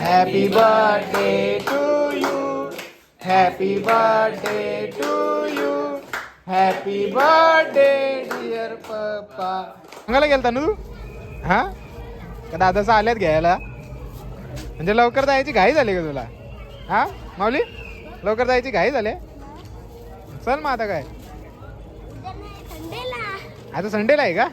Happy birthday to you happy birthday to you happy birthday dear पप्पा सांगायला गेलता ना तू? हा? का दादाचा आल्यात घ्यायला? म्हणजे लवकर जायची घाई झाली का तुला? हा? माऊली लवकर जायची घाई झाली? चल मग आता काय? आता संडेला आहे का?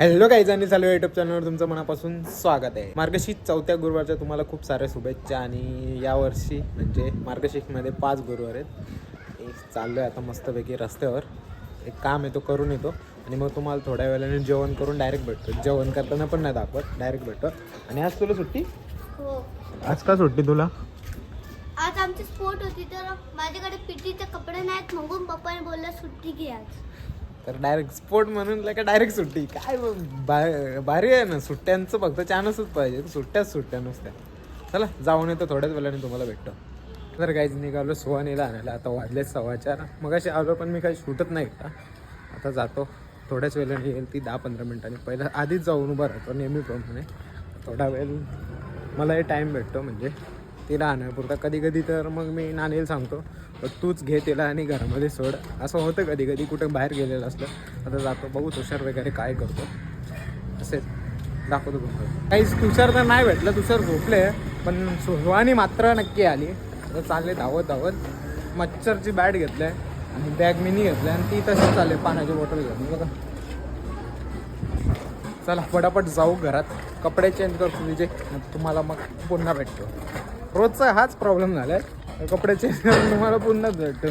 हॅलो काही जणी चालू युट्यूब चॅनलवर तुमचं मनापासून स्वागत आहे. मार्गशीर्ष चौथ्या गुरुवारच्या तुम्हाला खूप साऱ्या शुभेच्छा आणि यावर्षी म्हणजे मार्गशीर्षमध्ये पाच गुरुवार आहेत. एक चाललो आहे आता मस्तपैकी रस्त्यावर. एक काम आहे तो करून येतो. आणि मग तुम्हाला थोड्या वेळाने जेवण करून डायरेक्ट भेटतो. जेवण करताना पण नाही दाखवत डायरेक्ट भेटतो. आणि आज तुला सुट्टी? हो. आज का सुट्टी तुला? आज आमची स्पोर्ट होती तर माझ्याकडे पिटीचे कपडे नाहीत म्हणून पप्पाने बोललं सुट्टी घे आज. तर डायरेक्ट स्पोर्ट म्हणून का डायरेक्ट सुट्टी. काय बा- भारी आहे ना सुट्ट्यांचं फक्त चान्सच पाहिजे. सुट्ट्याच सुट्ट्या नुसत्या. चला जाऊन येतो थोड्याच वेळाने तुम्हाला भेटतो. तर काहीच निघालो सुहानीला आणायला. आता वाजले सव्वाचार. मग अशी आलो पण मी काही सुटत नाही का? आता जातो. थोड्याच वेळाने येईल ती दहा पंधरा मिनिटांनी. पहिलं आधीच जाऊन उभा राहतो नेहमीप्रमाणे. थोडा वेळ मलाही टाईम भेटतो म्हणजे. तिला आणण्यापुरता कधी कधी तर मग मी नानीला सांगतो तूच घे तिला आणि घरामध्ये सोड. असं होतं कधी कधी कुठं बाहेर गेलेलं असलं. आता जातो बघू तुषार वगैरे काय करतो. असेच. दाखवतो तुम्हाला. काहीच तुषार तर नाही भेटलं. तुषार झोपले पण सुहानी मात्र नक्की आली. आता चालले धावत धावत. मच्छरची बॅट घेतलंय आणि बॅग मिनी घेतलाय आणि ती तशीच चालले पाण्याची बॉटल घेऊन. बघा. चला पटापट जाऊ घरात. कपडे चेंज करतो तिचे तुम्हाला मग पुन्हा भेटतो. रोजचा हाच प्रॉब्लेम झाला आहे कपडे चेंज करून तुम्हाला पुन्हाच भेटतो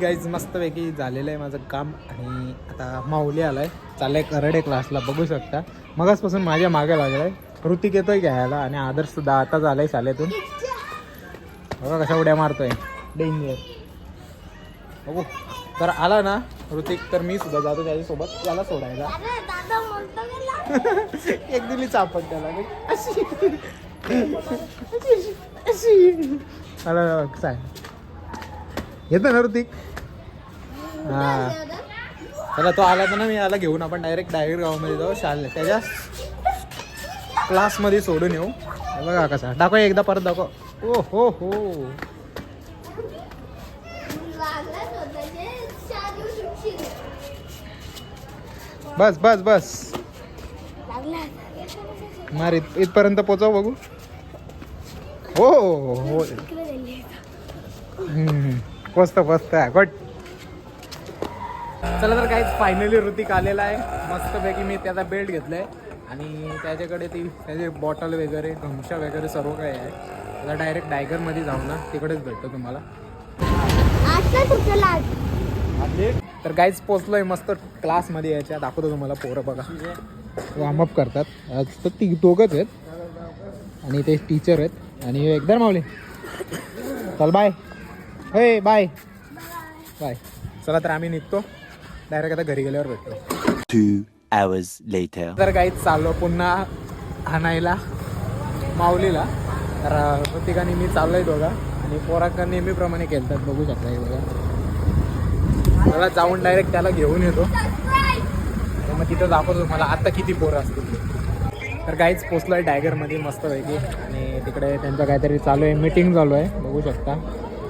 गाईज मस्तपैकी झालेलं आहे माझं काम आणि आता माऊली आलाय. चाललाय करडे क्लासला बघू शकता. मगाचपासून माझ्या मागे लागलाय. ऋतिक येतोय घ्यायला आणि आदर्श सुद्धा आता झालाय शाळेतून. बघा कशा उड्या मारतोय. डेंजर बघू. तर आला ना ऋतिक तर मी सुद्धा जातो त्याच्यासोबत. याला सोडायला. एक दिली चापट त्याला. अशी अशी अशी मला काय? येतो ना ऋतिक? हा. त्याला तो आला तर ना मी याला घेऊन आपण डायरेक्ट डायरेक्ट गावामध्ये जाऊ शाळेत त्याच्या क्लासमध्ये सोडून येऊ. बघा कसा. दाखव एकदा परत दाखव. ओ हो हो. बस बस बस. मार इथपर्यंत पोचव बघू. हो हो हो. मस्त मस्त आहे. गुड चला तर काहीच फायनली ऋतिक आलेला आहे. मस्तपैकी मी त्याचा बेल्ट घेतलाय. आणि त्याच्याकडे ती त्याचे बॉटल वगैरे घमशा वगैरे सर्व काही आहे. त्याला डायरेक्ट डायगरमध्ये जाऊ ना तिकडेच भेटतो तुम्हाला. तर काहीच पोचलोय मस्त क्लासमध्ये याच्या दाखवतो तुम्हाला पोरं बघा. वॉर्मअप करतात. आज तर ती दोघंच आहेत. आणि ते टीचर आहेत. आणि एकदम मावले चल बाय हे बाय बाय चला तर आम्ही निघतो. डायरेक्ट आता घरी गेल्यावर भेटतो. Hours later. तर काहीच चाललो पुन्हा आणायला माऊलीला. तर ठिकाणी मी चाललोय दोघा. आणि पोराका नेहमीप्रमाणे खेळतात बघू शकता हे बघा. मला जाऊन डायरेक्ट त्याला घेऊन येतो. तर मग तिथं दाखवतो तुम्हाला आता किती पोरं असतील. तर काहीच पोचलो आहे टायगरमध्ये मस्तपैकी. आणि तिकडे त्यांचं काहीतरी चालू आहे मीटिंग चालू आहे बघू शकता.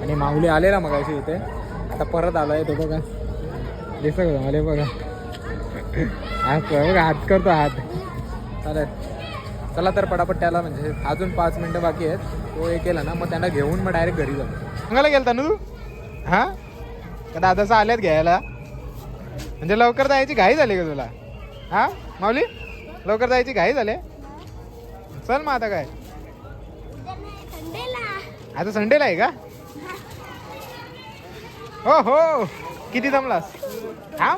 आणि माऊली आलेला मग अशी इथे. आता परत आलो आहे तो बघा. दिसत का मला बघा. हात बघा हात करतो हात. चालेल. चला तर पटापट त्याला म्हणजे अजून पाच मिनटं बाकी आहेत. तो हे केला ना मग त्यांना घेऊन मग डायरेक्ट घरी जातो. सांगायला गेलता ना तू? हां? का दादाचं आल्यात घ्यायला? म्हणजे लवकर जायची घाई झाली का तुला? हां? माऊली? लवकर जायची घाई झाले? चल मग आता काय? आता संडेला आहे का? हो हो. किती जमलास? हा?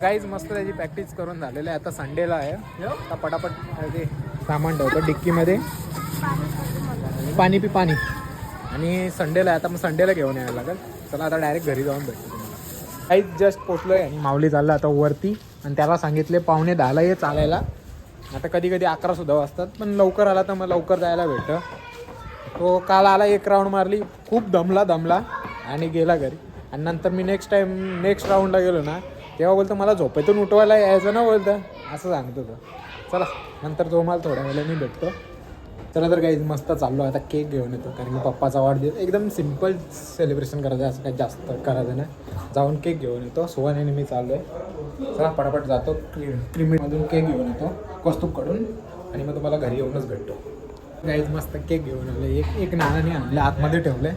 काहीच मस्त त्याची प्रॅक्टिस करून झालेलं आहे. आता संडेला आहे. आता पटापट ते सामान ठेवतो डिक्कीमध्ये. पाणी पी पाणी. आणि संडेला आहे. आता मग संडेला घेऊन यायला लागेल. चला आता डायरेक्ट घरी जाऊन भेटतो तुम्हाला. काहीच जस्ट पोचलोय आणि माऊली चाललं आता वरती. आणि त्याला सांगितले पाहुणे दहाला ये चालायला. आता कधी कधी अकरा सुद्धा वाजतात पण लवकर आला तर मग लवकर जायला भेटतं. तो काल आला एक राऊंड मारली खूप दमला दमला आणि गेला घरी. आणि नंतर मी नेक्स्ट टाईम नेक्स्ट राऊंडला गेलो ना तेव्हा बोलतो मला झोपेतून उठवायला यायचं ना बोलतं. असं सांगतो तो. चला नंतर तो मला थोड्या वेळाने भेटतो. चला तर काही मस्त चाललो आता केक घेऊन येतो कारण की पप्पाचा वाढदिवस एकदम सिंपल सेलिब्रेशन करायचं असं काही जास्त करायचं नाही. जाऊन केक घेऊन येतो. सोहाने मी चाललो आहे चला पटापट जातो. क्री क्रीमीमधून केक घेऊन येतो. कौस्तुभकडून. आणि मग तुम्हाला घरी येऊनच भेटतो. गाईज मस्त केक घेऊन आले. एक एक नानाने आणलं. आतमध्ये ठेवलं.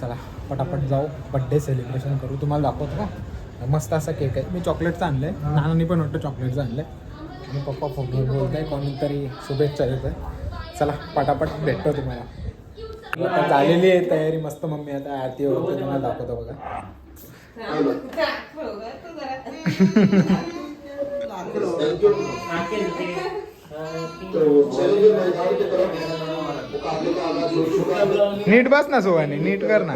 चला पटापट जाऊ. बड्डे सेलिब्रेशन करू. तुम्हाला दाखवतो का? मस्त असा केक आहे. मी चॉकलेटचं आणलं आहे नानांनी पण वाटतं चॉकलेटचं आणलं आहे आणि पप्पा फोनवर बोलत आहे कोणीतरी शुभेच्छा देत आहे चला पटापट भेटतो तुम्हाला. आता झालेली आहे तयारी. मस्त मम्मी आता आरती वगैरे तुम्हाला दाखवतो बघा. नीट बस ना सोहाने नीट कर ना.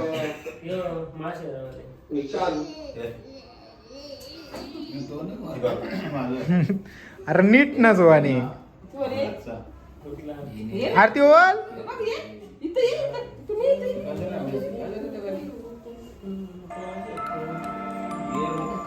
अरे नीट ना सोहाने. आरती बोल.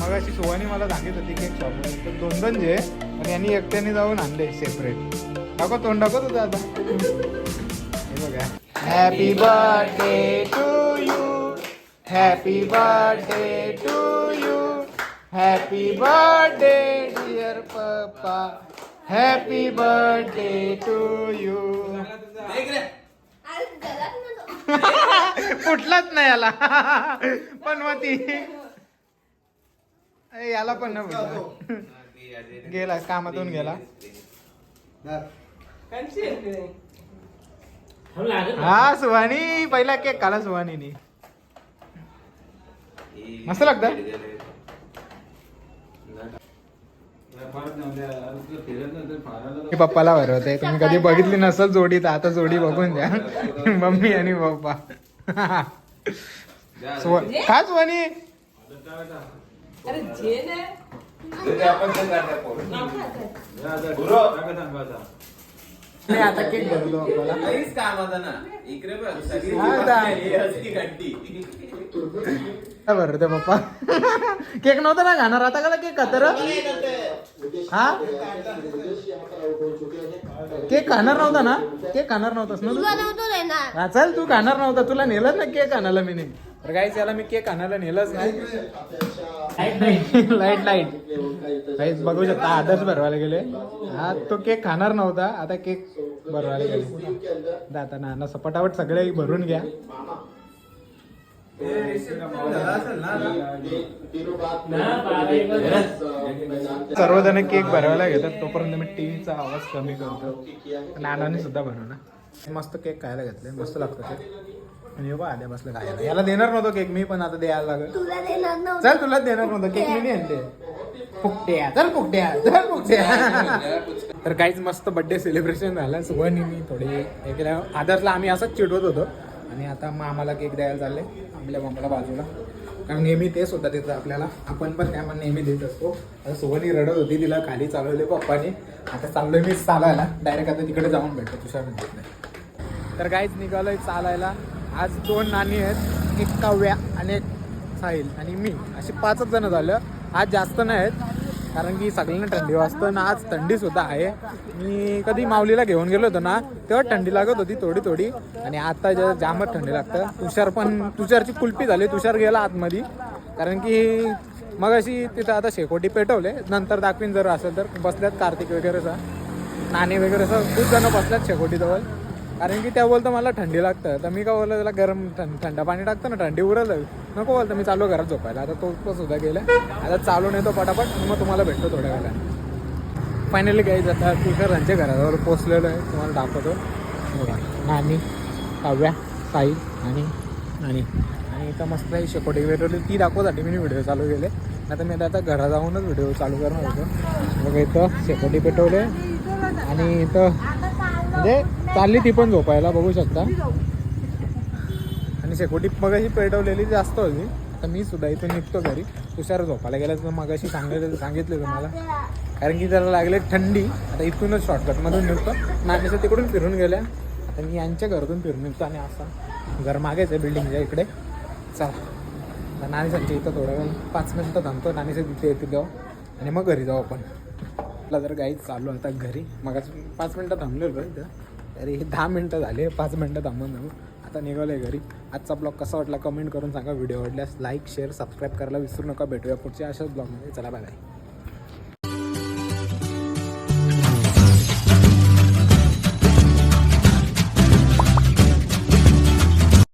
मग अशी सोहानी मला सांगित होती केक शॉप तर दोन दोन जे आणि यांनी एकट्याने जाऊन आणले सेपरेट दाखव तोंड दाखव तुझं आता. हे बघा. Happy birthday to you happy birthday to you happy birthday dear पप्पा हॅपी बर्थडे टू यू फुटलाच नाही याला. पण मग ती याला पण ना गेला कामातून गेला. हा सुहानी पहिला केक काला सुहानीनी. मस्त लागतं? हे पप्पाला भरवते तुम्ही कधी बघितली नसल जोडी तर आता जोडी बघून द्या. मम्मी आणि पप्पा. सुव- का सुहानी. अरे झेल आहे. नाही, आता केक भरतो पप्पाला काहीच कामाचा ना. इकडे बघ सगळी हा, दा. असती घंटी. काय भरते पप्पा? केक नव्हता ना खाणार आता का केक खातर हा? केक खाणार नव्हता ना? केक खाणार नव्हतास ना तू? हा चल तू खाणार नव्हता. तुला नेलं ना केक आणायला मी नाही तर गाईच याला मी केक आणायला नेलंच नाही. लाइट लाइट गाईच बघू शकता आदर्श भरवायला गेले. हा तो केक खाणार नव्हता. आता केक भरवायला गेले. जाता ना ना पटापट सगळे भरून घ्या. सर्वजण केक भरवायला घेतात तोपर्यंत मी टीव्हीचा आवाज कमी करतो. नानाने सुद्धा बनवला मस्त केक खायला घेतले मस्त लागतं ते आणि बघ आल्या बसलं खायला. याला देणार नव्हतो केक मी पण आता द्यायला लागेल. चल तुलाच देणार नव्हतं. केक मी फुकट्या. चल फुकट्या. चल फुकट्या. तर काहीच मस्त बर्थडे सेलिब्रेशन झालं. सुबहनी मी थोडी आदर्शला आम्ही असंच चिडवत होतो. आणि आता मग आम्हाला केक द्यायला चालले. आपल्या मामाला बाजूला. कारण नेहमी तेच होतं तिथं आपल्याला. आपण पण काय पण नेहमी देत असतो. आता सुबहनी रडत होती तिला खाली चालवले पप्पाने. आता चाललोय मी चालायला. डायरेक्ट आता तिकडे जाऊन भेटतो. तुषार म्हणतात तर काहीच निघालोय चालायला. आज दोन नाणी आहेत. एक काव्या आणि एक साहिल. आणि मी. असे पाचच जण झालं. आज जास्त नाही आहेत. कारण की सगळ्यांना थंडी वाजतं ना आज थंडी सुद्धा आहे. मी कधी माऊलीला घेऊन गेलो होतो ना तेव्हा थंडी लागत होती थोडी थोडी. आणि आता जे जामच थंडी लागतं. तुषार पण तुषारची कुल्फी झाली तुषार गेला आतमध्ये. कारण की मग अशी तिथं आता शेकोटी पेटवले. नंतर दाखवीन जर असेल तर. बसल्यात कार्तिक वगैरे सा नाणे वगैरे असं खूप जण बसल्यात शेकोटीजवळ. कारण की त्या बोलतं मला थंडी लागतं. तर मी काय बोललं त्याला गरम थंड थंड पाणी टाकतं ना थंडी उरलं नको बोलतो मी चालू घरात झोपायला. आता तो पण सुद्धा गेला. आता नाही तो पटापट मग तुम्हाला भेटतो थोड्या वेळात फायनली काही आता तुषारांच्या घराजवळ पोचलेलो आहे. तुम्हाला दाखवतो. बघा नानी काव्या साई आणि आणि आणि इथं मस्त ही शेकोटी पेटवली ती दाखवसाठी मी व्हिडिओ चालू केले. आता मी आता घरा जाऊनच व्हिडिओ चालू करणार होतो. बघा इथं शेकोटी पेटवले. आणि इथं म्हणजे चालली ती पण झोपायला बघू शकता. शेकोटी मगाशी पेटवलेली जास्त होती. आता मी सुद्धा इथून निघतो घरी. तुषार झोपायला गेला तर मगाशी सांगितलं सांगितलं तुम्हाला कारण की त्याला लागले थंडी. आता इथूनच शॉर्टकटमधून निघतो. नानीचं तिकडून फिरून गेल्या. आता मी यांच्या घरातून फिरून निघतो आणि असा घर मागेच आहे बिल्डिंगच्या इकडे. चला. आता नानीसांच्या इथं थोडा वेळ पाच मिनटं थांबतो. नानीचं तिथे येते जाऊ आणि मग घरी जाऊ आपण. आपला जर गाईच चालू आता घरी. मग पाच मिनटं थांबलेलो इथं. तरी दहा मिनटं झाले. पाच मिनटं थांबून जाऊ. आता निघालो आहे घरी. आजचा ब्लॉग कसा वाटला कमेंट करून सांगा. व्हिडिओ आवडल्यास लाईक शेअर सबस्क्राईब करायला विसरू नका. भेटूया पुढच्या अशाच ब्लॉगमध्ये चला बाय बाय